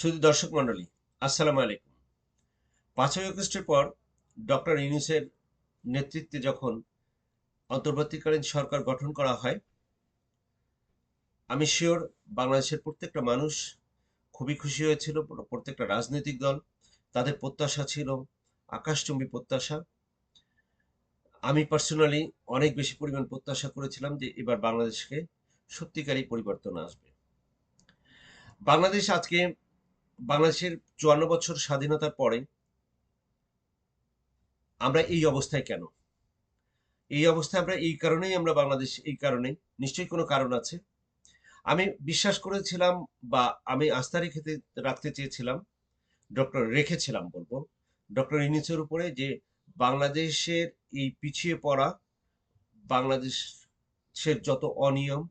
শুধু দর্শক মণ্ডলী, আসসালামু আলাইকুম। পাঁচই অগস্টের পর ডক্টর ইউনুসের নেতৃত্বে যখন অন্তর্বর্তীকালীন সরকার গঠন করা হয়, আমি শিওর বাংলাদেশের প্রত্যেকটা মানুষ খুবই খুশি হয়েছিল, প্রত্যেকটা রাজনৈতিক দল, তাদের প্রত্যাশা ছিল, আকাশচুম্বী প্রত্যাশা। আমি পার্সোনালি অনেক বেশি পরিমাণ প্রত্যাশা করেছিলাম যে এবার বাংলাদেশকে সত্যিকারই পরিবর্তন আসবে। বাংলাদেশ আজকে বাংলাদেশের চুয়ান্ন বছর স্বাধীনতার পরে আমরা এই অবস্থায় কেন? এই অবস্থায় আমরা এই কারণেই আমরা বাংলাদেশ এই কারণেই নিশ্চয়ই কোনো কারণ আছে। আমি বিশ্বাস করেছিলাম বা আমি আস্থা রেখে রাখতে চেয়েছিলাম, ডক্টর রেখেছিলাম বলব, ডক্টর ইনিসের উপরে যে বাংলাদেশের এই পিছিয়ে পড়া, বাংলাদেশের যত অনিয়ম,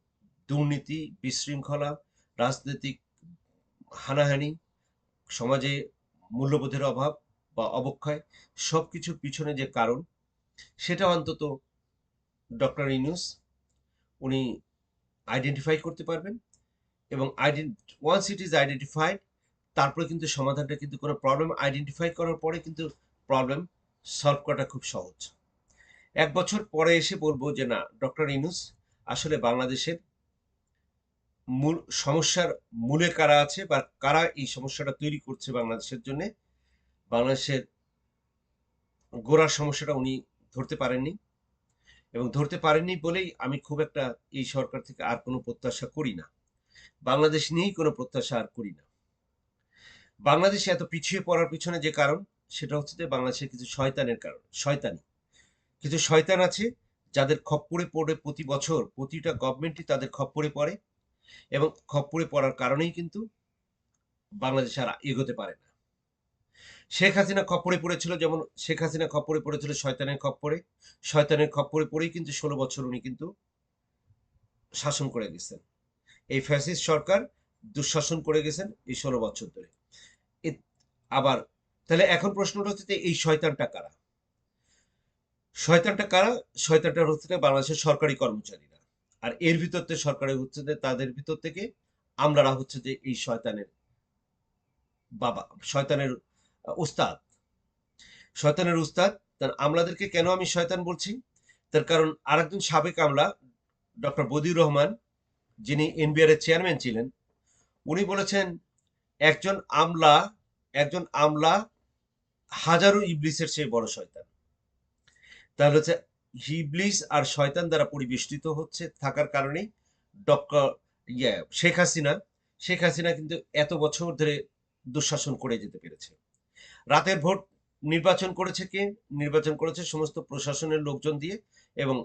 দুর্নীতি, বিশৃঙ্খলা, রাজনৈতিক হানাহানি সমাজে মূল্যবোধের অভাব বা অবক্ষয় সব কিছুর পিছনে যে কারণ, সেটা অন্তত ডক্টর ইনুস উনি আইডেন্টিফাই করতে পারবেন এবং ওয়ান্স ইট ইজ আইডেন্টিফাইড তারপরে কিন্তু সমাধানটা কিন্তু কোনো প্রবলেম আইডেন্টিফাই করার পরে কিন্তু প্রবলেম সলভ করাটা খুব সহজ। এক বছর পরে এসে বলব যে না, ডক্টর ইনুস আসলে বাংলাদেশের মূল সমস্যার মূলে কারা আছে বা কারা এই সমস্যাটা তৈরি করছে বাংলাদেশের জন্য? বাংলাদেশের গোড়ার সমস্যাটা উনি ধরতে পারেননি। এবং ধরতে পারেননি বলেই আমি খুব একটা এই সরকার থেকে আর কোনো প্রত্যাশা করি না। বাংলাদেশ নিয়েই কোনো প্রত্যাশা আর করি না। বাংলাদেশে এত পিছিয়ে পড়ার পিছনে যে কারণ, সেটা হচ্ছে যে বাংলাদেশের কিছু শয়তানের কারণ, শয়তানি। কিছু শয়তান আছে যাদের খপ্পরে পড়ে প্রতি বছর, প্রতিটা গভর্নমেন্টই তাদের খপ্পরে পড়ে। এবং খপ্পরে পড়ার কারণেই কিন্তু বাংলাদেশ আর এগোতে পারে না। শেখ হাসিনা খপ্পরে পড়েছিল যেমন শেখ হাসিনা খপ্পরে পড়েছিল শয়তানের খপ্পরে শয়তানের খপ্পরে পড়েই কিন্তু ষোলো বছর উনি কিন্তু শাসন করে গেছেন। এই ফ্যাসিস্ট সরকার দুঃশাসন করে গেছেন এই ষোলো বছর ধরে। আবার তাহলে এখন প্রশ্নটা হচ্ছে এই শয়তানটা কারা? শয়তানটা কারা? শয়তানটা হচ্ছে বাংলাদেশের সরকারি কর্মচারীরা আর এর ভিতর থেকে সরকারের হচ্ছে যে তাদের ভিতর থেকে আমরারা হচ্ছে যে এই শয়তানের বাবা, শয়তানের উস্তাদ শয়তানের উস্তাদ তার আমলাদেরকে কেন আমি শয়তান বলছি? তার কারণ আরেকজন সাবেক আমলা, ডক্টর বদিউর রহমান, যিনি এনবিআর এর চেয়ারম্যান ছিলেন, উনি বলেছেন, একজন আমলা একজন আমলা হাজারো ইবলিসের চেয়ে বড় শয়তান। তাহলে হচ্ছে হিবলিস আর শয়তান দ্বারা পরিবেষ্টিত হচ্ছে থাকার কারণেই ডক্টর ইয়ে শেখ হাসিনা শেখ হাসিনা কিন্তু এত বছর ধরে দুঃশাসন করে যেতে পেরেছে। রাতের ভোট নির্বাচন করেছে কে? নির্বাচন করেছে সমস্ত প্রশাসনের লোকজন দিয়ে এবং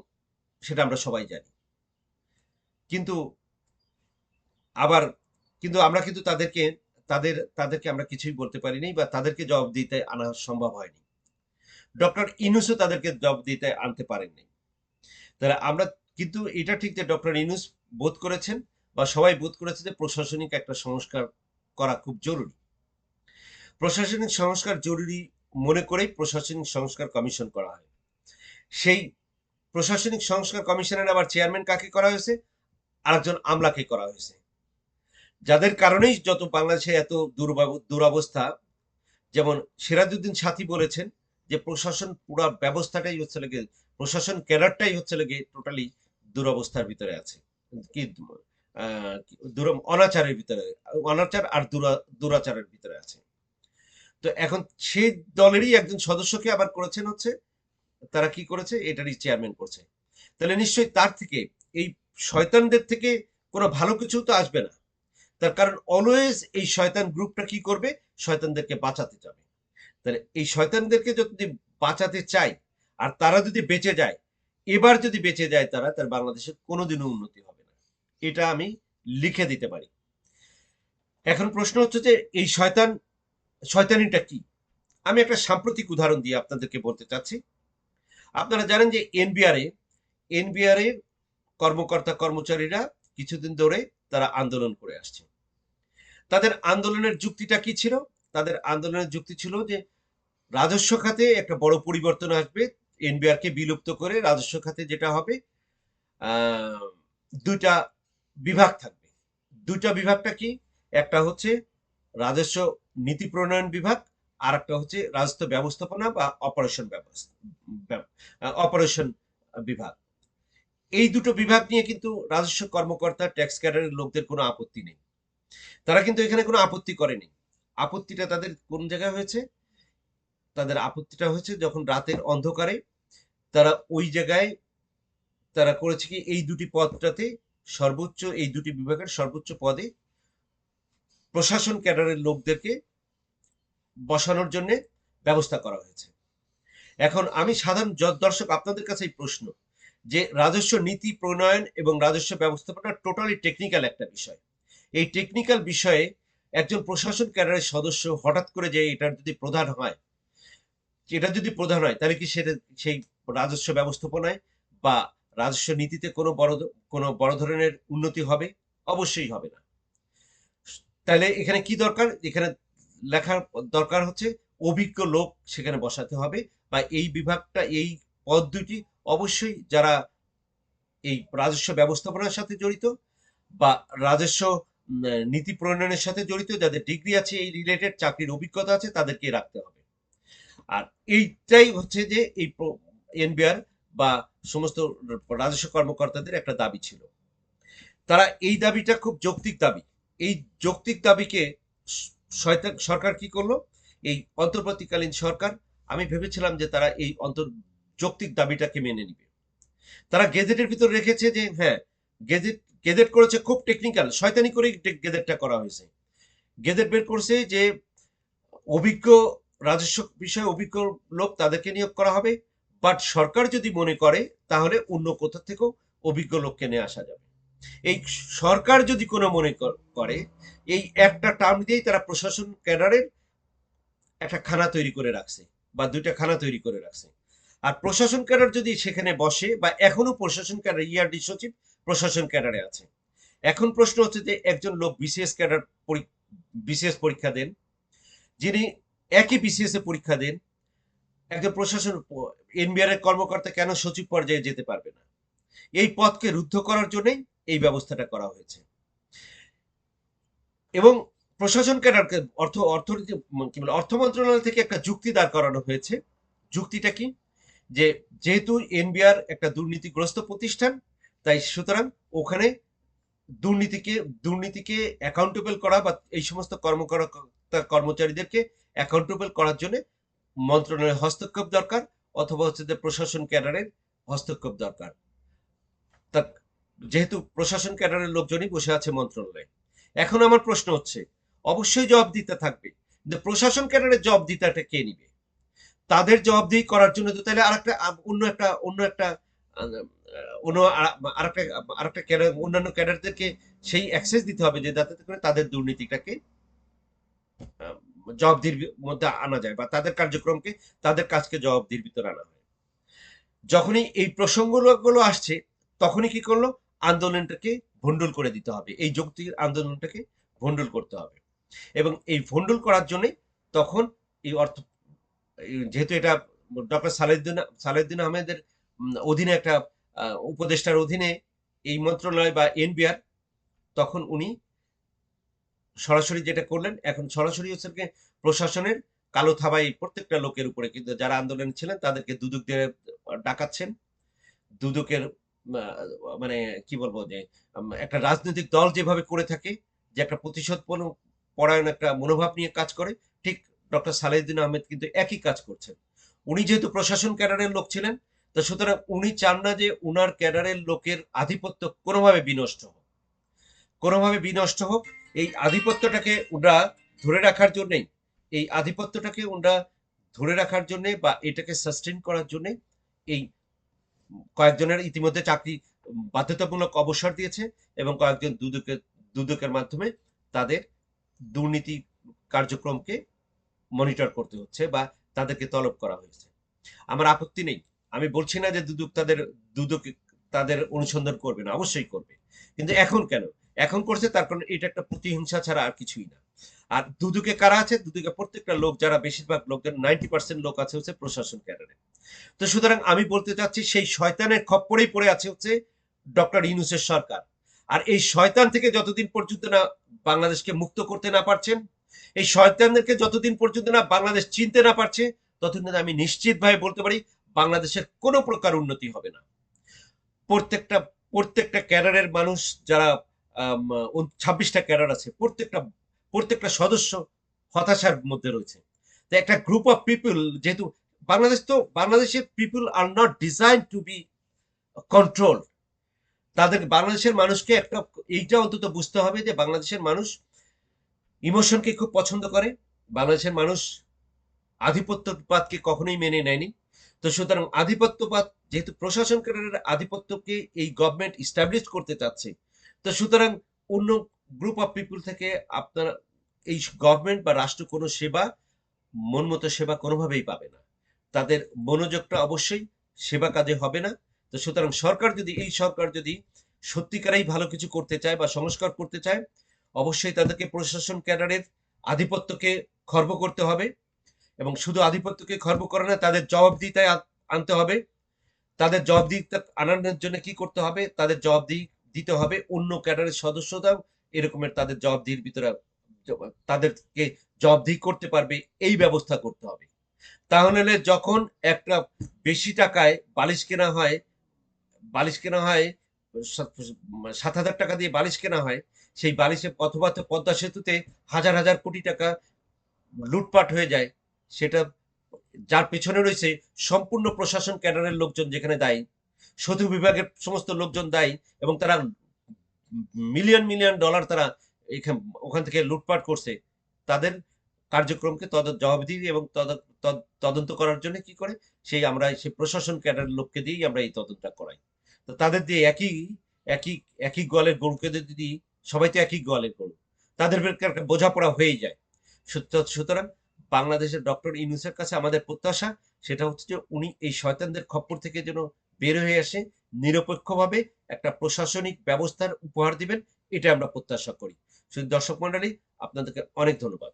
সেটা আমরা সবাই জানি। কিন্তু আবার কিন্তু আমরা কিন্তু তাদেরকে, তাদের, তাদেরকে আমরা কিছুই বলতে পারিনি বা তাদেরকে জবাব দিতে আনা সম্ভব হয়নি। ডক্টর ইনুসও তাদেরকে জব দিতে আনতে পারেননি। তাহলে আমরা কিন্তু এটা ঠিক যে ডক্টর ইনুস বোধ করেছেন বা সবাই বোধ করেছে যে প্রশাসনিক একটা সংস্কার করা খুব জরুরি। প্রশাসনিক সংস্কার জরুরি মনে করেই প্রশাসনিক সংস্কার কমিশন করা হয়। সেই প্রশাসনিক সংস্কার কমিশনের আবার চেয়ারম্যান কাকে করা হয়েছে? আরেকজন আমলাকে করা হয়েছে। যাদের কারণেই যত বাংলাদেশে এত দুরবস্থা, যেমন সিরাজউদ্দিন সাথী বলেছেন যে প্রশাসন পুরো ব্যবস্থাটাই হচ্ছে লেগে, প্রশাসন ক্যাডারটাই হচ্ছে লেগে টোটালি দুরবস্থার ভিতরে আছে। কি অনাচারের ভিতরে, অনাচার আর দুরাচারের ভিতরে আছে। তো এখন সেই দলেরই একজন সদস্যকে আবার করেছেন হচ্ছে, তারা কি করেছে? এটারই চেয়ারম্যান করছে। তাহলে নিশ্চয়ই তার থেকে, এই শয়তানদের থেকে কোনো ভালো কিছু তো আসবে না। তার কারণ অলওয়েজ এই শয়তান গ্রুপটা কি করবে? শয়তানদেরকে বাঁচাতে যাবে। তাহলে এই শয়তানদেরকে যদি বাঁচাতে চাই আর তারা যদি বেঁচে যায়, এবার যদি বেঁচে যায় তারা তার বাংলাদেশের কোনোদিনও উন্নতি হবে না। এটা আমি লিখে দিতে পারি। এখন প্রশ্ন হচ্ছে যে, এই শয়তান, শয়তানিটা কি? আমি একটা সাম্প্রতিক উদাহরণ দিয়ে আপনাদেরকে বলতে চাচ্ছি। আপনারা জানেন যে এনবিআরে, এনবিআর কর্মকর্তা, কর্মচারীরা কিছুদিন ধরে তারা আন্দোলন করে আসছে। তাদের আন্দোলনের যুক্তিটা কি ছিল? তাদের আন্দোলনের যুক্তি ছিল যে রাজস্ব খাতে একটা বড় পরিবর্তন আসবে। এনবিআর কে বিলুপ্ত করে রাজস্ব খাতে যেটা হবে দুইটা বিভাগ থাকবে। দুইটা বিভাগটা কি? একটা হচ্ছে রাজস্ব নীতি প্রণয়ন বিভাগ আর একটা হচ্ছে রাজস্ব ব্যবস্থাপনা বা অপারেশন ব্যবস্থা অপারেশন বিভাগ। এই দুটো বিভাগ নিয়ে কিন্তু রাজস্ব কর্মকর্তা, ট্যাক্স ক্যাডারের লোকদের কোনো আপত্তি নেই। তারা কিন্তু এখানে কোনো আপত্তি করেনি। আপত্তিটা তাদের কোন জায়গায় হয়েছে? তাদের আপত্তিটা হয়েছে যখন রাতের অন্ধকারে তারা ওই জায়গায় তারা করেছে কি, এই দুটি পদটাতে সর্বোচ্চ, এই দুটি বিভাগের সর্বোচ্চ পদে প্রশাসন ক্যাডারের লোকদেরকে বসানোর জন্য ব্যবস্থা করা হয়েছে। এখন আমি সাধারণ দর্শক আপনাদের কাছে প্রশ্ন যে রাজস্ব নীতি প্রণয়ন এবং রাজস্ব ব্যবস্থাপনা টোটালি টেকনিক্যাল একটা বিষয়। এই টেকনিক্যাল বিষয়ে একজন প্রশাসন ক্যাডারের সদস্য হঠাৎ করে যে এটার যদি প্রধান হয় এটা যদি প্রধান হয়, তাহলে কি সেটা সেই রাজস্ব ব্যবস্থাপনায় বা রাজস্ব নীতিতে কোনো বড় কোনো বড় ধরনের উন্নতি হবে? অবশ্যই হবে না। তাহলে এখানে কি দরকার? এখানে লেখার দরকার হচ্ছে অভিজ্ঞ লোক সেখানে বসাতে হবে বা এই বিভাগটা, এই পদ দুটি অবশ্যই যারা এই রাজস্ব ব্যবস্থাপনার সাথে জড়িত বা রাজস্ব নীতি প্রণয়নের সাথে জড়িত, যাদের ডিগ্রি আছে এই রিলেটেড, চাকরির অভিজ্ঞতা আছে, তাদেরকে রাখতে হবে। আর এইটাই হচ্ছে যে এই এনবিআর বা সমস্ত রাজস্ব কর্মকর্তাদের একটা দাবি ছিল। তারা এই দাবিটা খুব যৌক্তিক দাবি। এই যৌক্তিক দাবিকে সরকার কি করল? এই অন্তর্বর্তীকালীন সরকার, আমি ভেবেছিলাম যে তারা এই অন্তর, যৌক্তিক দাবিটাকে মেনে নিবে। তারা গেজেটের ভিতর রেখেছে যে হ্যাঁ গেজেট গেজেট করেছে খুব টেকনিক্যাল, শয়তানি করেই গেজেটটা করা হয়েছে। গেজেট বের করছে যে অভিজ্ঞ রাজস্ব বিষয়ে অভিজ্ঞ লোক তাদেরকে নিয়োগ করা হবে। বাট সরকার যদি মনে করে, তাহলে অন্য কোথা থেকেও অভিজ্ঞ লোককে নিয়ে আসা যাবে। এই সরকার যদি কোনো মনে কর- এই একটা টার্ম দিয়েই তারা প্রশাসন ক্যাডারের একটা খানা তৈরি করে রাখছে, বা দুইটা খানা তৈরি করে রাখছে। আর প্রশাসন ক্যাডার যদি সেখানে বসে, বা এখনও প্রশাসন ক্যাডার ইয়ারডি সচিব প্রশাসন ক্যাডারে আছে। এখন প্রশ্ন হচ্ছে যে, একজন লোক বিসিএস ক্যাডার বিসিএস পরীক্ষা দেন, যিনি একই বিসিএস এ পরীক্ষা দেন। একজন প্রশাসন এনবিআর এর কর্মকর্তা কেন সচিব পর্যায়ে যেতে পারবে না? এই পথকে রুদ্ধ করার জন্যই এই ব্যবস্থাটা করা হয়েছে। এবং প্রশাসন ক্যাডারকে অর্থ, অর্থনীতি, কি বলে, অর্থ মন্ত্রণালয় থেকে একটা যুক্তি দাঁড় করানো হয়েছে। যুক্তিটা কি? যে যেহেতু এনবিআর একটা দুর্নীতিগ্রস্ত প্রতিষ্ঠান, তাই সুতরাং ওখানে দুর্নীতিকে দুর্নীতিকে অ্যাকাউন্টেবল করা বা এই সমস্ত কর্মকর্তা কর্মচারীদেরকে অ্যাকাউন্টেবল করার জন্য মন্ত্রণালয়ের হস্তক্ষেপ দরকার অথবা হচ্ছে যে প্রশাসন ক্যাডারের হস্তক্ষেপ দরকার। তা যেহেতু প্রশাসন ক্যাডারের লোকজনই বসে আছে মন্ত্রণালয়ে। এখন আমার প্রশ্ন হচ্ছে, অবশ্যই জবাব দিতে থাকবে, কিন্তু প্রশাসন ক্যাডারের জবাব দিতে কে নিবে? তাদের জবাব জবাবদিহি করার জন্য তো তাহলে আর একটা অন্য একটা অন্য একটা অন্য আ- আরেকটা আরেকটা ক্যাডার, অন্যান্য ক্যাডারদেরকে সেই অ্যাক্সেস দিতে হবে যে যাতে করে তাদের দুর্নীতিটাকে আহ, জবাবদিহির মধ্যে আনা যায় বা তাদের কার্যক্রমকে তাদের কাজকে জবাবদিহির ভিতরে আনা হয়। যখনই এই প্রসঙ্গগুলো আসছে তখনই কি করল? আন্দোলনটাকে ভণ্ডুল করে দিতে হবে। এই যৌক্তিক আন্দোলনটাকে ভণ্ডুল করতে হবে। এবং এই ভণ্ডুল করার জন্য তখন এই অর্থ যেহেতু এটা ডক্টর সালেউদ্দিন সালেউদ্দিন আহমেদের অধীনে একটা উপদেষ্টার অধীনে এই মন্ত্রণালয় বা এনবিআর তখন উনি সরাসরি যেটা করলেন, এখন সরাসরি হচ্ছে প্রশাসনের কালো থাবাই প্রত্যেকটা লোকের উপরে কিন্তু যারা আন্দোলন ছিলেন তাদেরকে দুদক দিয়ে ডাকাচ্ছেন। দুদকের মানে কি বলব যে একটা রাজনৈতিক দল যেভাবে করে থাকে, যে একটা প্রতিশোধ পর- পরায়ণ একটা মনোভাব নিয়ে কাজ করে, ঠিক ডক্টর সালেউদ্দিন আহমেদ কিন্তু একই কাজ করছেন। উনি যেহেতু প্রশাসন ক্যাডারের লোক ছিলেন, তো সুতরাং উনি চান না যে উনার ক্যাডারের লোকের আধিপত্য কোনোভাবে বিনষ্ট হোক। কোনোভাবে বিনষ্ট হোক এই আধিপত্যটাকে ওরা ধরে রাখার জন্যেই এই আধিপত্যটাকে ওরা ধরে রাখার জন্যে বা এটাকে সাস্টেন করার জন্যে এই কয়েকজনের ইতিমধ্যে চাকরি বাধ্যতামূলক অবসর দিয়েছে এবং কয়েকজন দুদকের দুদকের মাধ্যমে তাদের দুর্নীতি কার্যক্রমকে মনিটর করতে হচ্ছে বা তাদেরকে তলব করা হয়েছে। আমার আপত্তি নেই। আমি বলছি না যে দুদক তাদের দুদক তাদের অনুসন্ধান করবে না, অবশ্যই করবে। কিন্তু এখন কেন? এখন করছে, তার কারণ এটা একটা প্রতিহিংসা ছাড়া আর কিছুই না। আর দুদুকে কারা আছে? দুদকে প্রত্যেকটা লোক, যারা বেশিরভাগ লোকদের নাইনটি পার্সেন্ট লোক আছে হচ্ছে প্রশাসন ক্যাডারে। তো সুতরাং আমি বলতে চাচ্ছি, সেই শয়তানের খপ্পরেই পড়ে আছে হচ্ছে ডক্টর ইউনুসের সরকার। আর এই শয়তান থেকে যতদিন পর্যন্ত না বাংলাদেশকে মুক্ত করতে না পারছেন, এই শয়তানদেরকে যতদিন পর্যন্ত না বাংলাদেশ চিনতে না পারছে, ততদিন আমি নিশ্চিতভাবে বলতে পারি, বাংলাদেশের কোনো প্রকার উন্নতি হবে না। প্রত্যেকটা প্রত্যেকটা ক্যাডারের মানুষ, যারা ছাব্বিশটা ক্যাডার আছে। প্রত্যেকটা প্রত্যেকটা সদস্য হতাশার মধ্যে রয়েছে। তো একটা গ্রুপ অফ পিপল যেহেতু বাংলাদেশ তো, বাংলাদেশের people are not designed to be control তাদের, বাংলাদেশের মানুষকে একটা, এইটা অন্তত বুঝতে হবে যে বাংলাদেশের মানুষ ইমোশনকে খুব পছন্দ করে। বাংলাদেশের মানুষ আধিপত্যবাদকে কখনোই মেনে নেয়নি। তো সুতরাং আধিপত্যবাদ, যেহেতু প্রশাসন আধিপত্যকে এই গভর্নমেন্ট ইস্টাবলিশ করতে চাচ্ছে তো সুতরাং অন্য গ্রুপ অফ পিপুল থেকে আপনারা এই গভর্নমেন্ট বা রাষ্ট্র কোনো সেবা, মন মতো সেবা কোনোভাবেই পাবে না। তাদের মনোযোগটা অবশ্যই সেবা কাজে হবে না। তো সুতরাং সরকার যদি, এই সরকার যদি সত্যিকারেই ভালো কিছু করতে চায় বা সংস্কার করতে চায়, অবশ্যই তাদেরকে প্রশাসন ক্যাডারের আধিপত্যকে খর্ব করতে হবে এবং শুধু আধিপত্যকে খর্ব করে না, তাদের জবাবদিহিতায় আনতে হবে। তাদের জবাবদিহিতা আনানোর জন্য কি করতে হবে? তাদের জবাবদিহি দিতে হবে, অন্য ক্যাডারের সদস্যরাও এরকমের তাদের জবাবদিহির ভিতরে, তাদেরকে জবাবদিহি করতে পারবে, এই ব্যবস্থা করতে হবে। তাহলে যখন একটা বেশি টাকায় বালিশ কেনা হয়, বালিশ কেনা হয়, সাত হাজার টাকা দিয়ে বালিশ কেনা হয়, সেই বালিশে অথবা পদ্মা সেতুতে হাজার হাজার কোটি টাকা লুটপাট হয়ে যায়, সেটা যার পেছনে রয়েছে সম্পূর্ণ প্রশাসন, ক্যাডারের লোকজন যেখানে দায়ী সেতু বিভাগের সমস্ত লোকজন দায়ী এবং তারা মিলিয়ন মিলিয়ন ডলার তারা ওখান থেকে লুটপাট করছে। তাদের কার্যক্রমকে তদ, জবাবদিহি এবং তদ- তদ- তদন্ত করার জন্য কি করে? সেই আমরা, সেই প্রশাসন ক্যাডারের লোককে দিয়েই আমরা এই তদন্তটা করাই। তো তাদের দিয়ে একই একই একই গোয়ালের গরুকে যদি সবাই তো একই গোয়ালের গরু। তাদের বোঝাপড়া হয়েই যায়। সুতরাং বাংলাদেশের ডক্টর ইউনুসের কাছে আমাদের প্রত্যাশা সেটা হচ্ছে যে উনি এই শয়তানদের খপ্পর থেকে যেন বের হয়ে আসে নিরপেক্ষভাবে একটা প্রশাসনিক ব্যবস্থার উপহার দিবেন এটা আমরা প্রত্যাশা করি। শুধু দর্শক মন্ডলী আপনাদেরকে অনেক ধন্যবাদ।